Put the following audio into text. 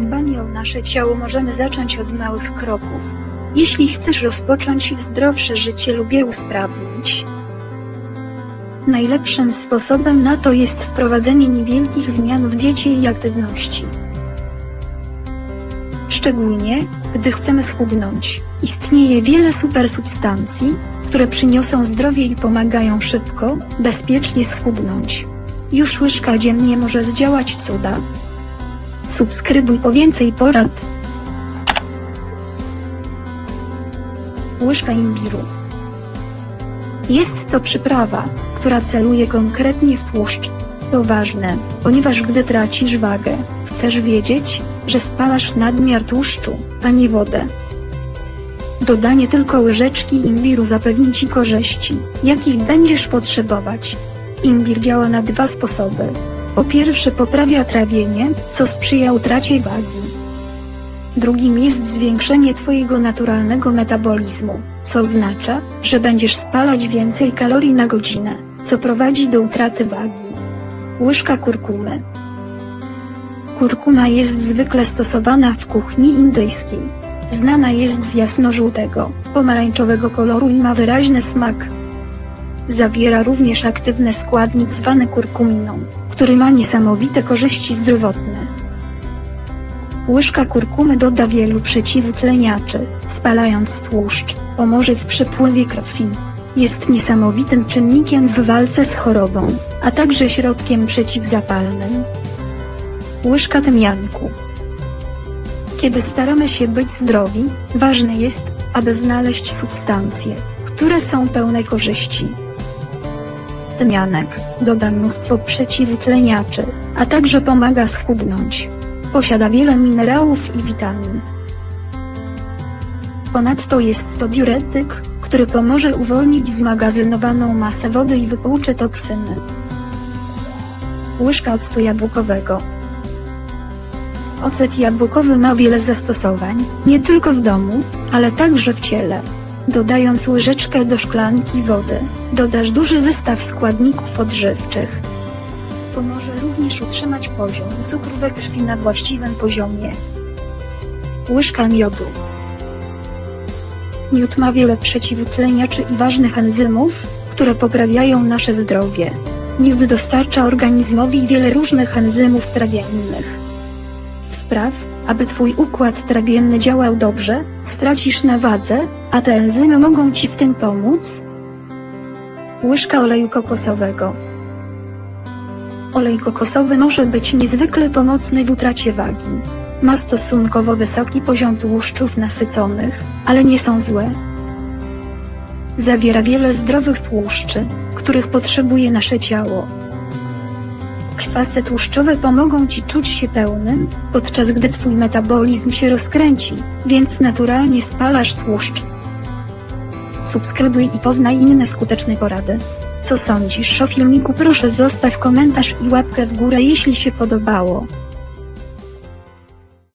Dbanie o nasze ciało możemy zacząć od małych kroków. Jeśli chcesz rozpocząć zdrowsze życie lub je usprawnić, najlepszym sposobem na to jest wprowadzenie niewielkich zmian w diecie i aktywności. Szczególnie, gdy chcemy schudnąć, istnieje wiele supersubstancji, które przyniosą zdrowie i pomagają szybko, bezpiecznie schudnąć. Już łyżka dziennie może zdziałać cuda. Subskrybuj po więcej porad. Łyżka imbiru. Jest to przyprawa, która celuje konkretnie w tłuszcz. To ważne, ponieważ gdy tracisz wagę, chcesz wiedzieć, że spalasz nadmiar tłuszczu, a nie wodę. Dodanie tylko łyżeczki imbiru zapewni Ci korzyści, jakich będziesz potrzebować. Imbir działa na dwa sposoby. Po pierwsze poprawia trawienie, co sprzyja utracie wagi. Drugim jest zwiększenie Twojego naturalnego metabolizmu, co oznacza, że będziesz spalać więcej kalorii na godzinę, co prowadzi do utraty wagi. Łyżka kurkumy. Kurkuma jest zwykle stosowana w kuchni indyjskiej. Znana jest z jasnożółtego, pomarańczowego koloru i ma wyraźny smak. Zawiera również aktywny składnik zwany kurkuminą, który ma niesamowite korzyści zdrowotne. Łyżka kurkumy doda wielu przeciwutleniaczy, spalając tłuszcz, pomoże w przepływie krwi. Jest niesamowitym czynnikiem w walce z chorobą, a także środkiem przeciwzapalnym. Łyżka tymianku. Kiedy staramy się być zdrowi, ważne jest, aby znaleźć substancje, które są pełne korzyści. Tymianek doda mnóstwo przeciwutleniaczy, a także pomaga schudnąć. Posiada wiele minerałów i witamin. Ponadto jest to diuretyk, który pomoże uwolnić zmagazynowaną masę wody i wypłucze toksyny. Łyżka octu jabłkowego. Ocet jabłkowy ma wiele zastosowań, nie tylko w domu, ale także w ciele. Dodając łyżeczkę do szklanki wody, dodasz duży zestaw składników odżywczych. Pomoże również utrzymać poziom cukru we krwi na właściwym poziomie. Łyżka miodu. Miód ma wiele przeciwutleniaczy i ważnych enzymów, które poprawiają nasze zdrowie. Miód dostarcza organizmowi wiele różnych enzymów trawiennych. Spraw, aby Twój układ trawienny działał dobrze, stracisz na wadze, a te enzymy mogą Ci w tym pomóc. Łyżka oleju kokosowego. Olej kokosowy może być niezwykle pomocny w utracie wagi. Ma stosunkowo wysoki poziom tłuszczów nasyconych, ale nie są złe. Zawiera wiele zdrowych tłuszczy, których potrzebuje nasze ciało. Kwasy tłuszczowe pomogą Ci czuć się pełnym, podczas gdy Twój metabolizm się rozkręci, więc naturalnie spalasz tłuszcz. Subskrybuj i poznaj inne skuteczne porady. Co sądzisz o filmiku proszę zostaw komentarz i łapkę w górę jeśli się podobało.